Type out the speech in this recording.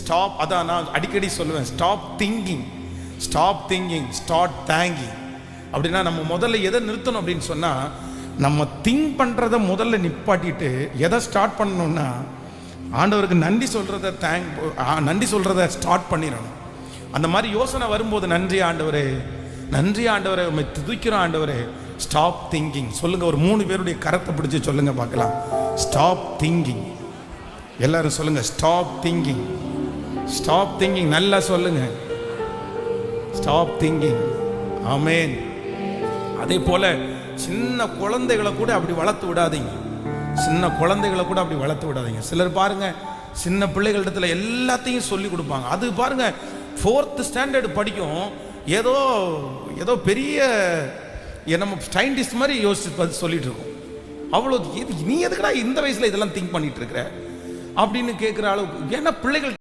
Stop அதான் நான் அடிக்கடி சொல்லுவேன். Stop thinking stop thinking start thanking அப்படின்னா நம்ம முதல்ல எதை நிறுத்தணும் அப்படின்னு சொன்னால் நம்ம திங்க் பண்ணுறத முதல்ல நிப்பாட்டிட்டு எதை ஸ்டார்ட் பண்ணணும்னா ஆண்டவருக்கு நன்றி சொல்கிறத தேங்க் நன்றி சொல்கிறத ஸ்டார்ட் பண்ணிடணும். அந்த மாதிரி யோசனை வரும்போது நன்றி ஆண்டவரே நன்றி ஆண்டவரை உண்மை துதிக்கிறோம் ஆண்டவரே. ஸ்டாப் திங்கிங் சொல்லுங்கள் ஒரு மூணு பேருடைய கரத்தை பிடிச்சி சொல்லுங்கள் பார்க்கலாம். ஸ்டாப் திங்கிங் எல்லாரும் சொல்லுங்கள் ஸ்டாப் திங்கிங் ஸ்டாப் திங்கிங் நல்லா சொல்லுங்க. ஸ்டாப் திங்கிங் ஆமேன் அதே போல சின்ன குழந்தைகளை கூட அப்படி வளர்த்து விடாதீங்க. சின்ன குழந்தைகளை கூட அப்படி வளர்த்து விடாதீங்க. சிலர் பாருங்க சின்ன பிள்ளைகளிடத்துல எல்லாத்தையும் சொல்லி கொடுப்பாங்க. அது பாருங்க ஃபோர்த்து ஸ்டாண்டர்டு படிக்கும். ஏதோ ஏதோ பெரிய நம்ம சயின்டிஸ்ட் மாதிரி யோசிச்சு பார்த்து சொல்லிட்டு இருக்கோம். அவ்வளோ இது நீ எதுக்குடா இந்த வயசுல இதெல்லாம் திங்க் பண்ணிட்டு இருக்கிற? அப்படின்னு கேட்குற அளவுக்கு ஏன்னா பிள்ளைகள்